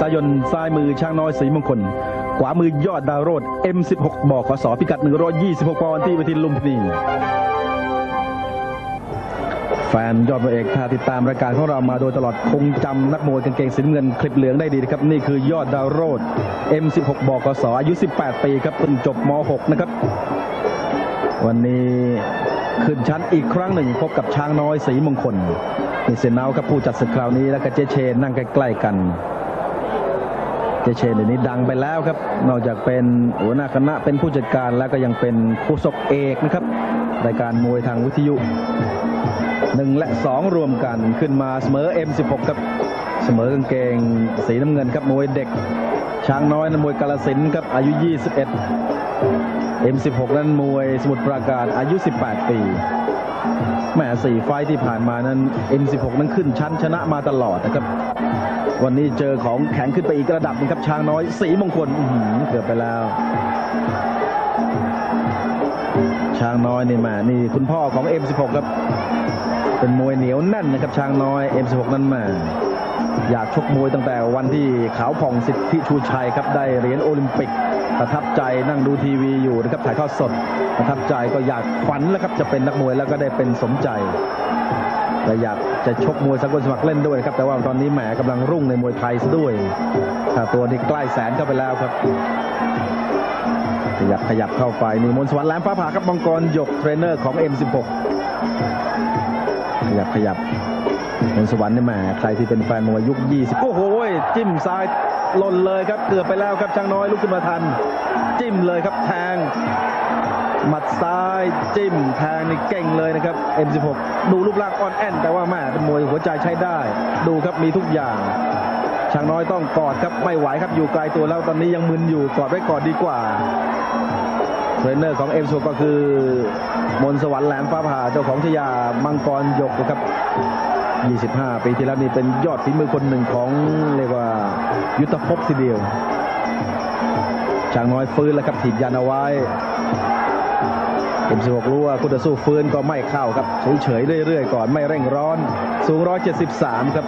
ษายน ซ้ายมือช่างน้อยสีมงคล ขวามือยอดดาวโรด M16 บกสพิกัด 126 ปอนด์ที่เวทีลุมพินีแฟนยอดมวยเอกถ้าติดตามรายการของเรามาโดยตลอดคงจำนักมวยกางเกงสีน้ำเงินคลิปเหลืองได้ดีนะครับ นี่คือยอดดาวโรด M16 บกสอายุ 18 ปีครับเพิ่งจบม .6 นะครับ วันนี้ขึ้นชั้นอีกครั้งหนึ่งพบกับช้างน้อยสีมงคลนี่เซนเนาครับผู้จัดศึกคราวนี้แล้วก็เจเชนนั่งใกล้ๆกัน เจเชนเดี๋ยวนี้ดังไปแล้วครับ นอกจากเป็นหัวหน้าคณะเป็นผู้จัดการแล้วก็ยังเป็นผู้ศกเอกนะครับรายการมวยทางวิทยุหนึ่งและสองรวมกันขึ้นมาเสมอ M16 ครับเสมอกางเกงสีน้ำเงินครับมวยเด็ก ช้างน้อยนั้นมวยกาลสินครับอายุ 21 M16 นั้นมวยสมุทรปราการอายุ 18 ปีแม่สี่ไฟท์ที่ผ่านมานั้น M16 นั้นขึ้นชั้นชนะมาตลอดนะครับ วันนี้เจอของแข็งขึ้นไปอีกระดับนึงครับช้างน้อยสีมงคลเกือบไปแล้ว ช้างน้อยนี่มานี่คุณพ่อของ M16 ครับ เป็นมวยเหนียวแน่นนะครับ ช้างน้อย M16 นั้นมาอยากชกมวยตั้งแต่วันที่ขาวผ่องสิทธิชูชัยครับได้เหรียญโอลิมปิก ประทับใจนั่งดูทีวีอยู่นะครับถ่ายทอดสดประทับใจก็อยากฝันแล้วครับจะเป็นนักมวยแล้วก็ได้เป็นสมใจแต่อยาก จะชกมวยสากลสมัครเล่นด้วยครับ แต่ว่าตอนนี้แหมกำลังรุ่งในมวยไทยซะด้วยถ้าตัวนี้ใกล้แสนเข้าไปแล้วครับ ขยับขยับเข้าไปนี่มนสวรรค์แหลมฟ้าผ่าครับมังกรหยกเทรนเนอร์ของ M16 ขยับขยับมนสวรรค์นี่แหมใครที่เป็นแฟนมวยยุค 20 โอ้โหจิ้มซ้ายหล่นเลยครับเกือบไปแล้วครับช่างน้อยลุกขึ้นมาทัน จิ้มเลยครับแทง หมัดซ้ายจิ้มแทงนี่เก่งเลยนะครับ M16 ดูรูปร่างอ่อนแอนแต่ว่าแม่เป็นมวยหัวใจใช้ได้ ดูครับมีทุกอย่างช่างน้อยต้องกอดครับไม่ไหวครับอยู่ไกลตัวแล้วตอนนี้ยังมึนอยู่กอดไว้ก่อนดีกว่าเทรนเนอร์ของ M16 ก็คือ มนสวรรค์แหลมฟ้าผ่าเจ้าของชยามังกรยกนะครับ 25 ปีที่แล้วนี่เป็นยอดฝีมือคนหนึ่งของเรียกว่ายุทธภพทีเดียวช่างน้อยฟื้นแล้วครับถีบยันเอาไว้ M16 รู้ว่าคู่ต่อสู้ฟื้นก็ไม่เข้าครับเฉยๆเรื่อยๆก่อนไม่เร่งร้อน สูง 173 ครับ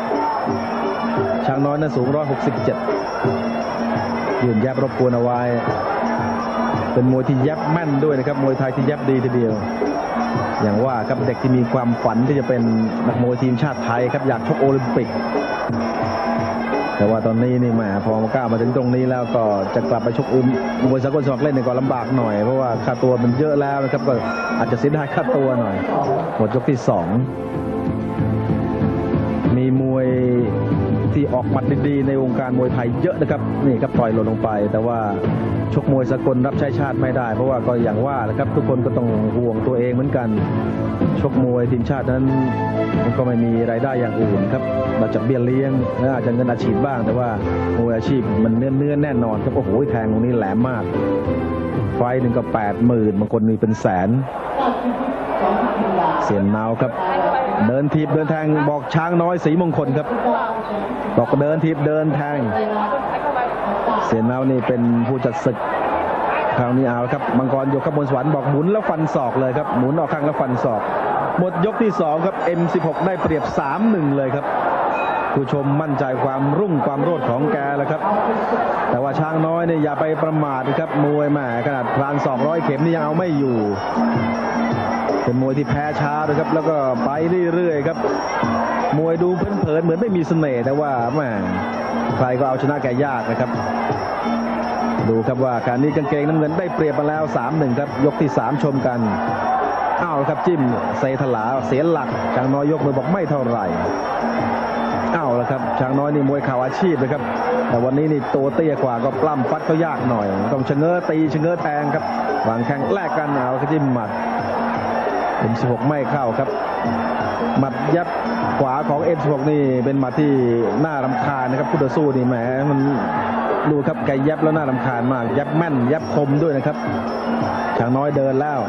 ช้างน้อยนั้นสูง 167 ยืนแยบรบกวนเอาไว้ เป็นมวยที่แยบแม่นด้วยนะครับ มวยไทยที่แยบดีทีเดียว อย่างว่าครับเด็กที่มีความฝันที่จะเป็นนักมวยทีมชาติไทยครับอยากชกโอลิมปิก แต่ว่าตอนนี้นี่แหมพอมาก้าวมาถึงตรงนี้แล้วก็จะกลับไปชกอุมมวยสากลสมัครเล่นเนี่ยก็ลำบากหน่อยเพราะว่าค่าตัวมันเยอะแล้วนะครับก็อาจจะเสียดายค่าตัวหน่อยหมดยกที่สอง ออกหมัดดีๆในวงการมวยไทยเยอะนะครับนี่ครับปล่อยหล่นลงไป แต่ว่าชกมวยสากลรับใช้ชาติไม่ได้ เพราะว่าก็อย่างว่าแหละครับทุกคนก็ต้องห่วงตัวเองเหมือนกัน ชกมวยทีมชาตินั้นมันก็ไม่มีรายได้อย่างอื่นครับมาจากเบี้ยเลี้ยงและอาจจะเงินอาชีพบ้าง แต่ว่ามวยอาชีพมันเนื้อเนื้อแน่นอนครับโอ้โหแทงตรงนี้แหลมมาก ไฟหนึ่งก็แปดหมื่นบางคนมีเป็นแสน เสียนนาวครับ เดินทีบเดินแทงบอกช้างน้อยสีมงคลครับ บอกเดินทิพเดินแทง เสียนาวนี่เป็นผู้จัดศึกคราวนี้เอาครับมังกรยกขบวนสวรรค์บอกหมุนแล้วฟันศอกเลยครับหมุนออกข้างแล้วฟันศอก หมดยกที่ 2 ครับ M16 ได้เปรียบ 3-1 เลยครับ ผู้ชมมั่นใจความรุ่งความโรดของแกแล้วครับ อย่าไปประมาทนะครับมวยแหมขนาดพลาน200 เข็มนี่ยังเอาไม่อยู่ เป็นมวยที่แพ้ช้าเลยครับ แล้วก็ไปเรื่อยๆครับ มวยดูเพลินๆเหมือนไม่มีเสน่ห์แต่ว่าแหมใครก็เอาชนะแกยากนะครับ ดูครับว่าการนี้กางเกงน้ำเงินได้เปรียบมาแล้ว 3-1 ครับ ยกที่ 3 ชมกันอ้าวครับจิ้มเซถลาเสียหลักช้างน้อยยกมือบอกไม่เท่าไหร่ เอ้าแล้วครับช้างน้อยนี่มวยข่าอาชีพนะครับ แต่วันนี้นี่ตัวเตี้ยกว่าก็ปล้ำฟัดเขายากหน่อย ต้องชะเง้อตีชะเง้อแทงครับวางแข้งแลกกันเอาครับจิ้มหมัด M16 ไม่เข้าครับ หมัดยับขวาของ M16 นี่เป็นหมัดที่น่ารำคาญนะครับคู่ต่อสู้นี่แหมมันดูครับแกยับแล้วน่ารำคาญมาก ยับแม่นยับคมด้วยนะครับช้างน้อยเดินแล้ว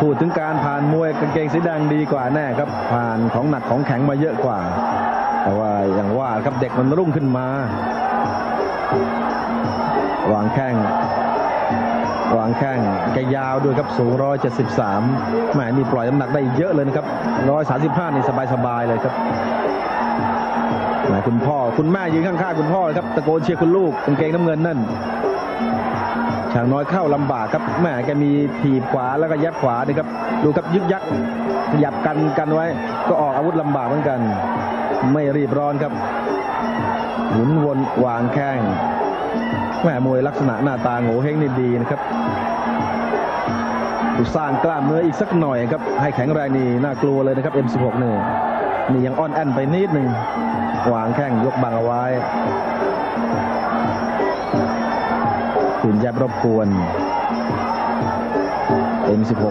พูดถึงการผ่านมวยกางเกงสีแดงดีกว่าแน่ครับ ผ่านของหนักของแข็งมาเยอะกว่า แต่ว่าอย่างว่าครับเด็กมันรุ่งขึ้นมาวางแข้งวางแข้งแกยาวด้วยครับสูง 173แหมนี่ปล่อยน้ำหนักได้เยอะเลยนะครับ 135 นี่สบายๆเลยครับไหนคุณพ่อคุณแม่ยืนข้างๆคุณพ่อครับตะโกนเชียร์คุณลูกกางเกงน้ำเงินนั่น ช่างน้อยเข้าลำบากครับแม่แกมีถีบขวาแล้วก็ยับขวานี่ครับดูครับยึกยักขยับกันกันไว้ ก็ออกอาวุธลำบากเหมือนกัน ไม่รีบร้อนครับหมุนวนวางแข้งแม่มวยลักษณะหน้าตาโง่เฮงนี่ดีนะครับสร้างกล้ามเนื้ออีกสักหน่อยครับ ให้แข็งแรงนี่น่ากลัวเลยนะครับ M16 นี่นี่ยังอ่อนแอนไปนิดหนึ่งวางแข้งยกบังเอาไว้ ขืนยับรบกวน M16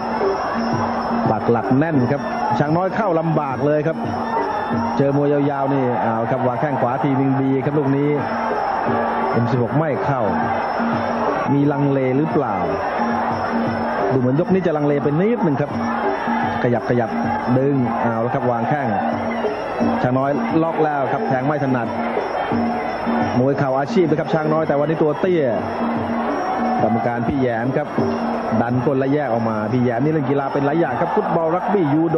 ปักหลักแน่นครับช้างน้อยเข้าลำบากเลยครับ เจอมวยยาวๆนี่เอาครับวางแข้งขวาทีนึงดีครับลูกนี้ M16 ไม่เข้า มีลังเลหรือเปล่า ดูเหมือนยกนี้จะลังเลเป็นนิดหนึ่งครับ ขยับขยับดึงเอาแล้วครับวางแข้งช้างน้อยล็อกแล้วครับแทงไม่ถนัดมวยเข่าอาชีพนะครับช้างน้อยแต่วันนี้ตัวเตี้ย กรรมการพี่แยมครับ ดันก้นและแยกออกมาพี่แยมนี่เล่นกีฬาเป็นหลายอย่างครับฟุตบอลรักบี้ยูโด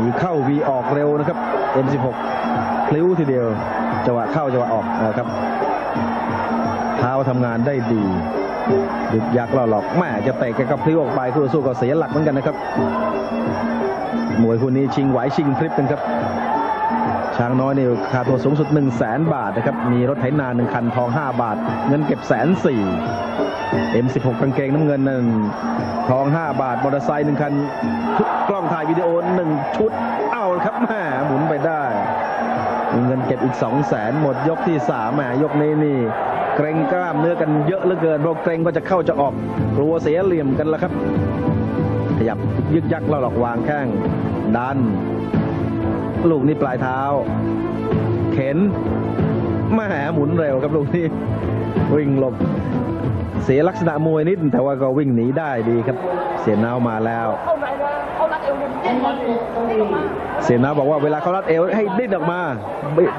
มีเข้าวีออกเร็วนะครับ M16 พลิ้วทีเดียวจังหวะเข้าจังหวะออกนะครับเท้าทำงานได้ดีดึกยักษ์เราหลอกแม่จะเตะแกก็พลิ้วออกไปคู่ต่อสู้ก็เสียหลักเหมือนกันนะครับมวยคู่นี้ชิงไหวชิงพริบกันครับ ช้างน้อยนี่ค่าตัวสูงสุด 1 0 0 0 0แสนบาทนะครับ มีรถไถนาหนึ่งคันทอง 5 บาท เงินเก็บแสนสี่ M16 กางเกงน้ำเงินนั่นทอง 5 บาท มอเตอร์ไซค์หนึ่งคัน ชุดกล้องถ่ายวิดีโอหนึ่งชุด เอาครับแหม่หมุนไปได้มีเงินเก็บอีก 2 0 0แสนหมดยกที่3แหมยกนี้นี่ เกรงกล้ามเนื้อกันเยอะเหลือเกินเพราะเกรงก็จะเข้าจะออกกลัวเสียเหลี่ยมกันแล้วครับ ขยับยึกยักเราหลอกวางแข้งดัน ลูกนี้ปลายเท้า เข็นแมาหมุนเร็วครับลูกนี้วิ่งหลบ เสียลักษณะมวยนิด แต่ว่าก็วิ่งหนีได้ดีครับ เสียนาวมาแล้วเข้าในเอาเสียนาวบอกว่าเวลาเขารัดเอวให้ดิ้นออกมา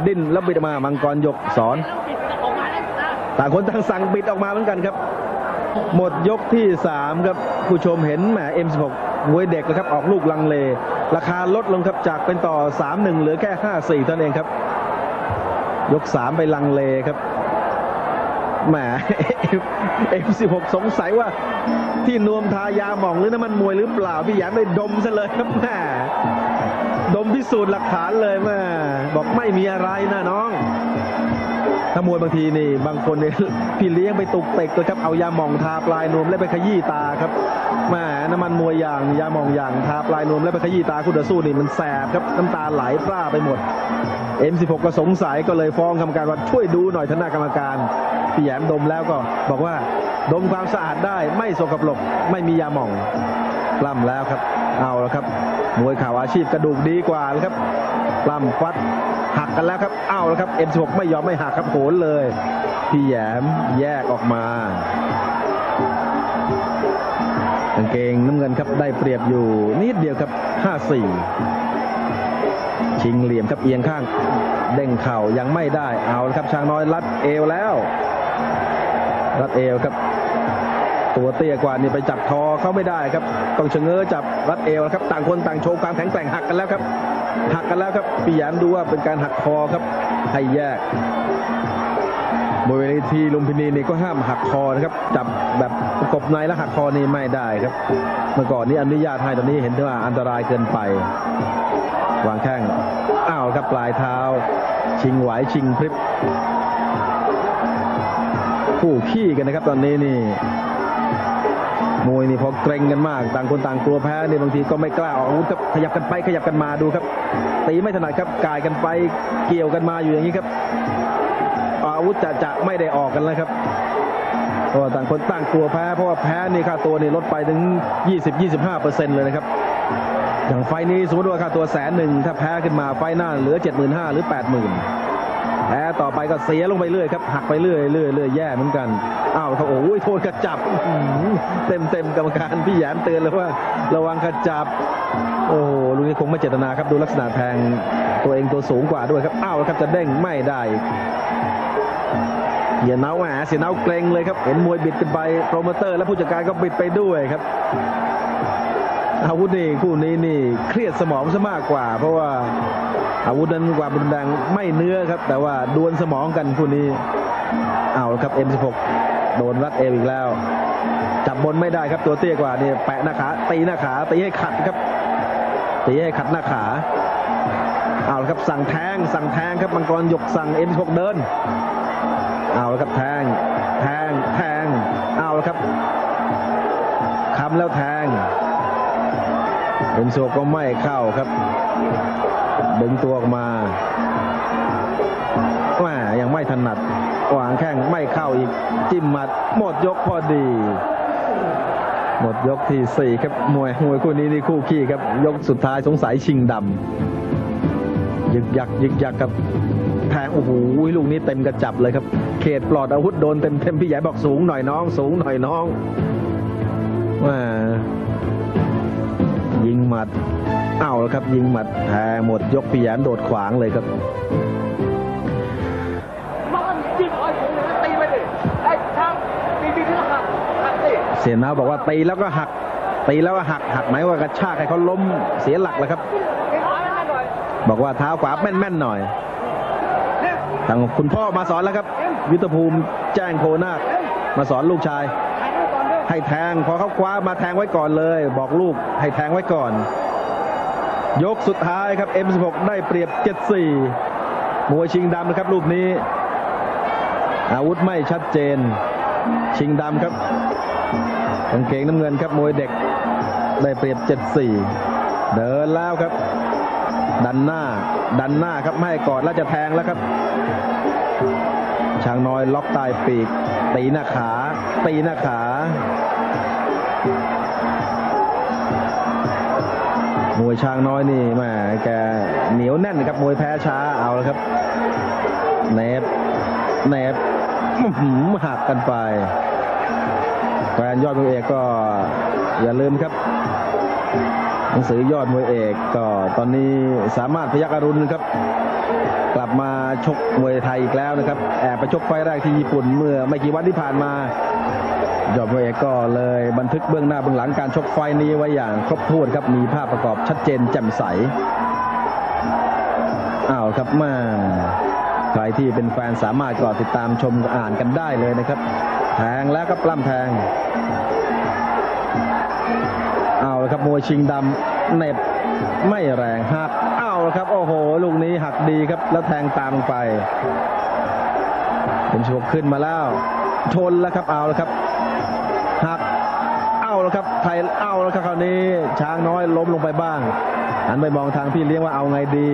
ดิ้นแล้วบิดออกมา มังกรยกสอนแต่างคนต่างสั่งบิดออกมาเหมือนกันครับ หมดยกที่ 3 ครับ ผู้ชมเห็นแหม M16 มวยเด็กนะครับออกลูกลังเล ราคาลดลงครับจากเป็นต่อ 3-1 เหลือแค่ 5-4 เท่านั้นเองครับ ยก 3 ไปลังเลครับแหม M16 สงสัยว่าที่นวมทายาหมองหรือน้ำมันมวยหรือเปล่า พี่หยางได้ดมซะเลยครับแหมดมพิสูจน์หลักฐานเลยแม่บอกไม่มีอะไรนะน้อง ถ้ามวยบางทีนี่บางคนเนี่ยพี่เลี้ยงไปตุกเตกเลยครับเอายาหมองทาปลายนวมแล้วไปขยี้ตาครับแหมน้ำมันมวยอย่างยาหมองอย่างทาปลายนวมแล้วไปขยี้ตาคู่ต่อสู้นี่มันแสบครับน้ำตาไหลพร่าไปหมด M16 ก็สงสัยก็เลยฟ้องกรรมการว่าช่วยดูหน่อยท่านน้ากรรมการพี่แยมดมแล้วก็บอกว่าดมความสะอาดได้ไม่สกปรกไม่มียาหม่องปล้ำแล้วครับ เอาแล้วครับ มวยข่าวอาชีพกระดูกดีกว่าแล้วครับปล้ำฟัดหักกันแล้วครับ เอาแล้วครับ M16 ไม่ยอมไม่หักครับโหนเลย พี่แยมแยกออกมากางเกงน้ำเงินครับได้เปรียบอยู่นิดเดียวครับ 5-4 ชิงเหลี่ยมครับเอียงข้าง เด้งเข่ายังไม่ได้เอาละครับช้างน้อยรัดเอวแล้ว รัดเอวครับ ตัวเตี้ยกว่านี่ไปจับคอเขาไม่ได้ครับ ต้องชะเง้อจับรัดเอวครับ ต่างคนต่างโชว์ความแข็งแกร่งหักกันแล้วครับ หักกันแล้วครับพี่หยามดูว่าเป็นการหักคอครับให้แยกบริเวณทีลุมพินีนี่ก็ห้ามหักคอนะครับ จับแบบประกบในแล้วหักคอนี่ไม่ได้ครับ เมื่อก่อนนี้อนุญาตให้ตอนนี้เห็นว่าอันตรายเกินไป วางแข้งอ้าวครับปลายเท้า ชิงไหวชิงพริบคู่ขี้กันนะครับตอนนี้นี่ มวยนี่พอเกรงกันมาก ต่างคนต่างกลัวแพ้เนี่ยบางทีก็ไม่กล้าออกอาวุธครับขยับกันไปขยับกันมาดูครับ ตีไม่ถนัดครับกายกันไปเกี่ยวกันมาอยู่อย่างนี้ครับ อาวุธจะจะไม่ได้ออกกันแล้วครับเพราะต่างคนต่างกลัวแพ้ เพราะว่าแพ้นี่ค่าตัวนี่ลดไปถึง 20-25เปอร์เซ็นต์เลยนะครับอย่างไฟนี้สมมติว่าค่าตัวแสนหนึ่งถ้าแพ้ขึ้นมาไฟหน้าเหลือ 75,000หรือ 80,000 แพ้ต่อไปก็เสียลงไปเรื่อยครับหักไปเรื่อยเรื่อยเรื่อยแย่เหมือนกันอ้าวเขาโอ้ยโทษกระจับเต็มเต็มกรรมการพี่แยมเตือนเลยว่า ระวังกระจับ โอ้โหลูกนี้คงไม่เจตนาครับดูลักษณะแทงตัวเองตัวสูงกว่าด้วยครับอ้าวครับจะเด้งไม่ได้เสียเนาแหมเสียเนาเกรงเลยครับเห็นมวยบิดกันไปโปรโมเตอร์และผู้จัดการก็บิดไปด้วยครับอาวุธนี่คู่นี้นี่เครียดสมองซะมากกว่า เพราะว่า อาวุธนั้นความรุนแรงไม่เนื้อครับ แต่ว่าดวลสมองกันคู่นี้เอาครับ M16 โดนรัดเอวอีกแล้ว จับบนไม่ได้ครับตัวเตี้ยกว่านี่แปะหน้าขาตีหน้าขาตีให้ขัดครับตีให้ขัดหน้าขาเอาละครับสั่งแทงสั่งแทงครับมังกรหยกสั่ง M16 เดินเอาละครับแทง เอ็นโซก็ไม่เข้าครับ ดึงตัวออกมาว่ายังไม่ถนัดวางแข้งไม่เข้าอีกจิ้มหมัด หมดยกพอดี หมดยกที่สี่ครับมวยมวยคู่นี้นี่คู่ขี้ครับ ยกสุดท้ายสงสัยชิงดำยึกยักยึกยักครับแทงโอ้โหลูกนี้เต็มกระจับเลยครับ เขตปลอดอาวุธโดนเต็มเต็มพี่ใหญ่บอกสูงหน่อยน้อง สูงหน่อยน้องว่า ยิงหมัดเอาแล้วครับยิงหมัดแทงหมดยกพี่แยมโดดขวางเลยครับเสียนาบอกว่าตีแล้วก็หักตีแล้วก็หักหักไหมว่ากระชากให้เขาล้มเสียหลักแล้วครับ บอกว่าเท้าขวาแม่นๆหน่อยทางคุณพ่อมาสอนแล้วครับ ยุทธภูมิแจ้งโคนาคมาสอนลูกชาย ให้แทง พอเขาคว้ามาแทงไว้ก่อนเลย บอกลูกให้แทงไว้ก่อน ยกสุดท้ายครับ M16 ได้เปรียบ 74 มวยชิงดำนะครับรูปนี้ อาวุธไม่ชัดเจน ชิงดำครับกางเกงน้ำเงินครับมวยเด็กได้เปรียบ 74 เดินแล้วครับ ดันหน้า ดันหน้าครับไม่กอดแล้วจะแทงแล้วครับ ช้างน้อยล็อกใต้ปีก ตีหน้าขา ตีหน้าขามวยช้างน้อยนี่แม่แกเหนียวแน่นครับมวยแพ้ช้าเอาแล้วครับเนบเนบหักกันไปแฟนยอดมวยเอกก็อย่าลืมครับ หนังสือยอดมวยเอกก็ตอนนี้สามารถพยักอรุณครับ กลับมาชกมวยไทยอีกแล้วนะครับ แอบไปชกไฟแรกที่ญี่ปุ่นเมื่อไม่กี่วันที่ผ่านมายอดมวยเอกก็เลยบันทึกเบื้องหน้าเบื้องหลังการชกไฟนี้ไว้อย่างครบถ้วนครับมีภาพประกอบชัดเจนแจ่มใสอ้าวครับมาใครที่เป็นแฟนสามารถก็ติดตามชมอ่านกันได้เลยนะครับ แทงแล้วก็ปล้ำแทง ละครับมวยชิงดำเน็บไม่แรงหักเอาละครับ โอ้โห ลูกนี้หักดีครับแล้วแทงตามลงไปเป็นชกขึ้นมาแล้ว ชนแล้วครับเอาละครับหักเอาละครับไทยเอาแล้วครับคราวนี้ช้างน้อยล้มลงไปบ้างหันไปมองทางพี่เลี้ยงว่าเอาไงดี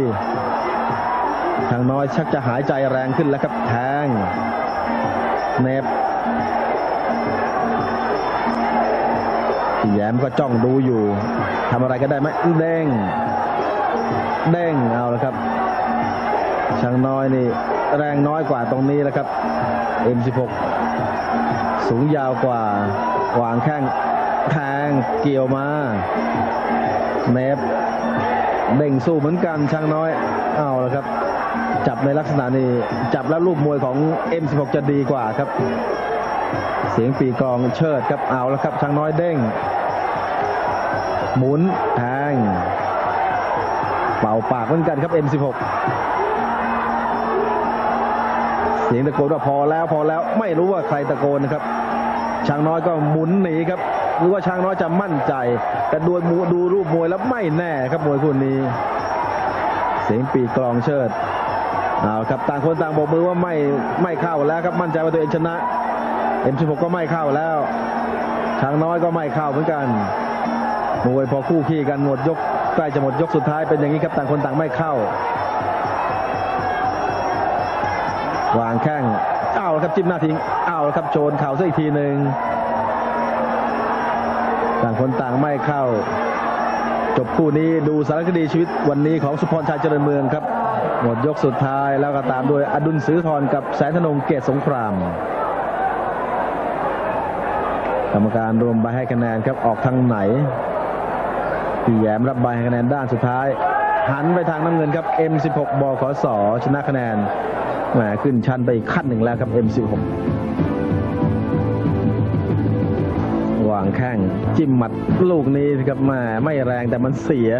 ช้างน้อยชักจะหายใจแรงขึ้นแล้วครับแทงเน็บ แย้มก็จ้องดูอยู่ทำอะไรก็ได้ไหมเด้งเด้งเอาละครับช่างน้อยนี่แรงน้อยกว่าตรงนี้แล้วครับ M16 สูงยาวกว่าวางแข้งแทงเกี่ยวมาเนฟเด้งสู้เหมือนกันช่างน้อยเอาละครับ จับในลักษณะนี้จับแล้วรูปมวยของ M16 จะดีกว่าครับ เสียงปีกองเชิดครับเอาแล้วครับช้างน้อยเด้ง หมุนแทงเป่าปากเหมือนกันครับ M16 เสียงตะโกนว่าพอแล้วพอแล้วไม่รู้ว่าใครตะโกนนะครับ ช้างน้อยก็หมุนหนีครับ หรือว่าช้างน้อยจะมั่นใจ แต่ดูมดูรูปมวยแล้วไม่แน่ครับมวยคู่นี้ เสียงปีกลองเชิดเอาครับต่างคนต่างบอกมือว่าไม่ไม่เข้าแล้วครับมั่นใจว่าตัวเองชนะ M16 ก็ไม่เข้าแล้วช้างน้อยก็ไม่เข้าเหมือนกันมวยพอคู่ขี้กันหมดยกใกล้จะหมดยกสุดท้ายเป็นอย่างนี้ครับต่างคนต่างไม่เข้าวางแข้งเอาละครับจิ้มหน้าทิ้งเอาละครับโจนเข่าซะอีกทีหนึ่งต่างคนต่างไม่เข้า จบคู่นี้ดูสารคดีชีวิตวันนี้ของสุพรชัยเจริญเมืองครับ หมดยกสุดท้ายแล้วก็ตามด้วยอดุลซื้อทรกับแสนธนงเกตสงคราม กรรมการรวมใบให้คะแนนครับออกทางไหนพี่แยมรับใบให้คะแนนด้านสุดท้าย หันไปทางน้ำเงินครับ M16 บขสชนะคะแนนแหมขึ้นชั้นไปอีกขั้นหนึ่งแล้วครับ M16 วางแข้งจิ้มหมัดลูกนี้ครับแหมไม่แรงแต่มันเสีย